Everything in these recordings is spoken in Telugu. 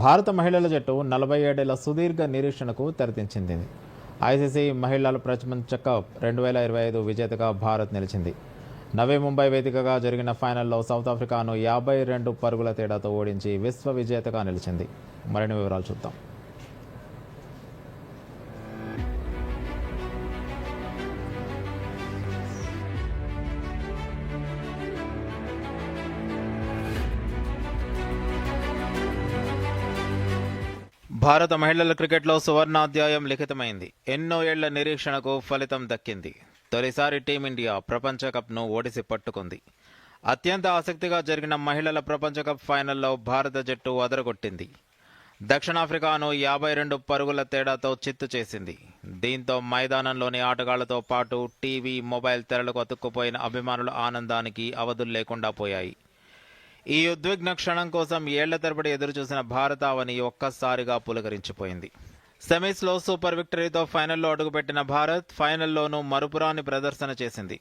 భారత మహిళల జట్టు నలభై ఏడేళ్ళ సుదీర్ఘ నిరీక్షణకు తెరతించింది. ఐసీసీ మహిళల ప్రపంచ కప్ రెండు వేల ఇరవై ఐదు విజేతగా భారత్ నిలిచింది. నవీ ముంబై వేదికగా జరిగిన ఫైనల్లో సౌత్ ఆఫ్రికాను యాభై రెండు పరుగుల తేడాతో ఓడించి విశ్వ విజేతగా నిలిచింది. మరిన్ని వివరాలు చూద్దాం. భారత మహిళల క్రికెట్లో సువర్ణాధ్యాయం లిఖితమైంది. ఎన్నో ఏళ్ళ నిరీక్షణకు ఫలితం దక్కింది. తొలిసారి టీమిండియా ప్రపంచ కప్ను ఓడిసి పట్టుకుంది. అత్యంత ఆసక్తిగా జరిగిన మహిళల ప్రపంచ కప్ ఫైనల్లో భారత జట్టు అదరగొట్టింది. దక్షిణాఫ్రికాను యాభై రెండు పరుగుల తేడాతో చిత్తు చేసింది. దీంతో మైదానంలోని ఆటగాళ్ళతో పాటు టీవీ మొబైల్ తెరలకు అతుక్కుపోయిన అభిమానుల ఆనందానికి అవధులు లేకుండా పోయాయి. ఈ ఉద్విగ్న క్షణం కోసం ఏళ్ళ తరబడి ఎదురుచూసిన భారతావని ఒక్కసారిగా పులకరించిపోయింది. సెమీస్లో సూపర్ విక్టరీతో ఫైనల్లో అడుగుపెట్టిన భారత్ ఫైనల్లోనూ మరుపురాని ప్రదర్శన చేసింది.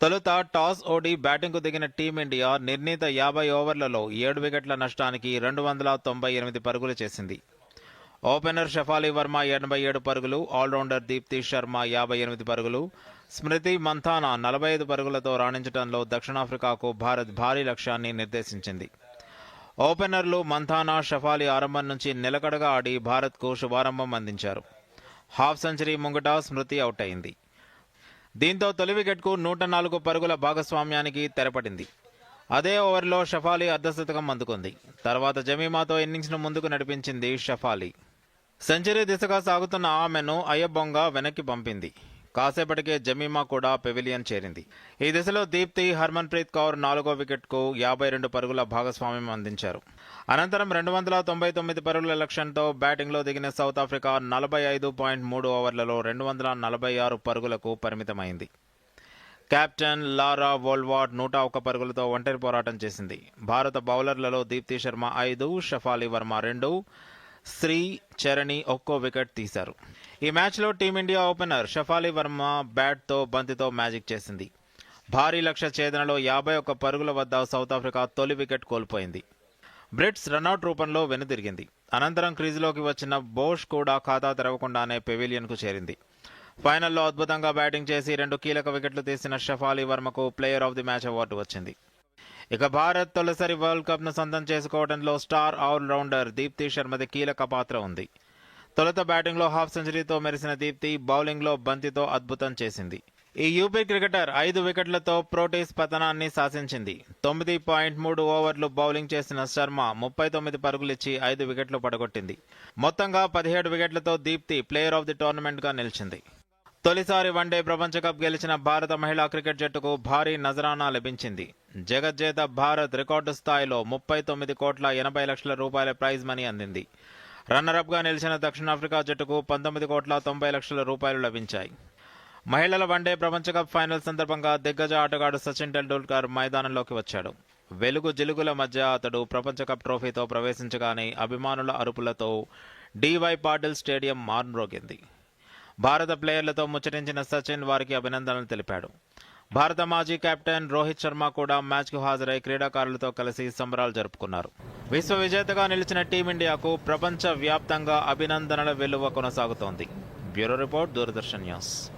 తొలుత టాస్ ఓడి బ్యాటింగ్కు దిగిన టీమిండియా నిర్ణీత యాభై ఓవర్లలో ఏడు వికెట్ల నష్టానికి రెండు వందల తొంభై ఎనిమిది పరుగులు చేసింది. ఓపెనర్ షఫాలి వర్మ ఎనభై ఏడు పరుగులు ఆల్రౌండర్ దీప్తి శర్మ యాభై ఎనిమిది పరుగులు స్మృతి మంథానా నలభై ఐదు పరుగులతో రాణించడంలో దక్షిణాఫ్రికాకు భారత్ భారీ లక్ష్యాన్ని నిర్దేశించింది. ఓపెనర్లు మంథానా షఫాలి ఆరంభం నుంచి నిలకడగా ఆడి భారత్కు శుభారంభం అందించారు. హాఫ్ సెంచరీ ముంగట స్మృతి అవుట్ అయింది దీంతో తొలి వికెట్కు నూట నాలుగు పరుగుల భాగస్వామ్యానికి తెరపడింది. అదే ఓవర్లో షఫాలి అర్ధశతకం అందుకుంది. తర్వాత జమీమాతో ఇన్నింగ్స్ను ముందుకు నడిపించింది షఫాలి. సెంచరీ దిశగా సాగుతున్న ఆమెను అయ్యబొంగ వెనక్కి పంపింది. కాసేపటికే జమీమా కూడా పెవిలియన్ చేరింది. ఈ దిశలో దీప్తి హర్మన్ప్రీత్ కౌర్ నాలుగో వికెట్కు యాభై రెండు పరుగుల భాగస్వామ్యం అందించారు. అనంతరం రెండు వందల తొంభై తొమ్మిది పరుగుల లక్ష్యంతో బ్యాటింగ్లో దిగిన సౌత్ ఆఫ్రికా నలభై ఐదు పాయింట్ మూడు ఓవర్లలో రెండు వందల నలభై ఆరు పరుగులకు పరిమితమైంది. కెప్టెన్ లారా వోల్వార్డ్ నూట ఒక్క పరుగులతో ఒంటరి పోరాటం చేసింది. భారత బౌలర్లలో దీప్తి శర్మ ఐదు షఫాలి వర్మ రెండు శ్రీ చరణి ఒక్కో వికెట్ తీశారు. ఈ మ్యాచ్లో team India opener Shafali Verma బ్యాట్తో బంతితో మ్యాజిక్ చేసింది. భారీ లక్ష్య ఛేదనలో యాభై ఒక్క పరుగుల వద్ద సౌత్ ఆఫ్రికా తొలి వికెట్ కోల్పోయింది. బ్రిట్స్ రన్అట్ రూపంలో వెనుదిరిగింది. అనంతరం క్రీజులోకి వచ్చిన బోష్ కూడా ఖాతా తెరవకుండానే పెవిలియన్కు చేరింది. ఫైనల్లో అద్భుతంగా బ్యాటింగ్ చేసి రెండు కీలక వికెట్లు తీసిన Shafali వర్మకు player of the match award వచ్చింది. ఇక భారత్ తొలిసారి వరల్డ్ కప్ను సొంతం చేసుకోవడంలో స్టార్ ఆల్రౌండర్ దీప్తి శర్మది కీలక పాత్ర ఉంది. తొలుత బ్యాటింగ్లో హాఫ్ సెంచరీతో మెరిసిన దీప్తి బౌలింగ్లో బంతితో అద్భుతం చేసింది. ఈ యూపీ క్రికెటర్ ఐదు వికెట్లతో ప్రోటీస్ పతనాన్ని శాసించింది తొమ్మిది పాయింట్ మూడు ఓవర్లు బౌలింగ్ చేసిన శర్మ ముప్పై తొమ్మిది పరుగులిచ్చి ఐదు వికెట్లు పడగొట్టింది. మొత్తంగా పదిహేడు వికెట్లతో దీప్తి ప్లేయర్ ఆఫ్ ది టోర్నమెంట్గా నిలిచింది. తొలిసారి వన్డే ప్రపంచ కప్ గెలిచిన భారత మహిళా క్రికెట్ జట్టుకు భారీ నజరానా లభించింది. జగజ్జేత భారత్ రికార్డు స్థాయిలో ముప్పై తొమ్మిది కోట్ల ఎనభై లక్షల రూపాయల ప్రైజ్ మనీ అందింది. రన్నరప్గా నిలిచిన దక్షిణాఫ్రికా జట్టుకు పంతొమ్మిది కోట్ల తొంభై లక్షల రూపాయలు లభించాయి. మహిళల వన్డే ప్రపంచ కప్ ఫైనల్ సందర్భంగా దిగ్గజ ఆటగాడు సచిన్ టెండూల్కర్ మైదానంలోకి వచ్చాడు. వెలుగు జిలుగుల మధ్య అతడు ప్రపంచ కప్ ట్రోఫీతో ప్రవేశించగానే అభిమానుల అరుపులతో డివై పాటిల్ స్టేడియం మార్మ్రోగింది భారత ప్లేయర్లతో ముచ్చటించిన సచిన్ వారికి అభినందనలు తెలిపాడు. భారత మాజీ కెప్టెన్ రోహిత్ శర్మ కూడా మ్యాచ్కు హాజరై క్రీడాకారులతో కలిసి సంబరాలు జరుపుకున్నారు. విశ్వ విజేతగా నిలిచిన టీమిండియాకు ప్రపంచ వ్యాప్తంగా అభినందనల వెలువ కొనసాగుతోంది. Bureau report Doordarshan news.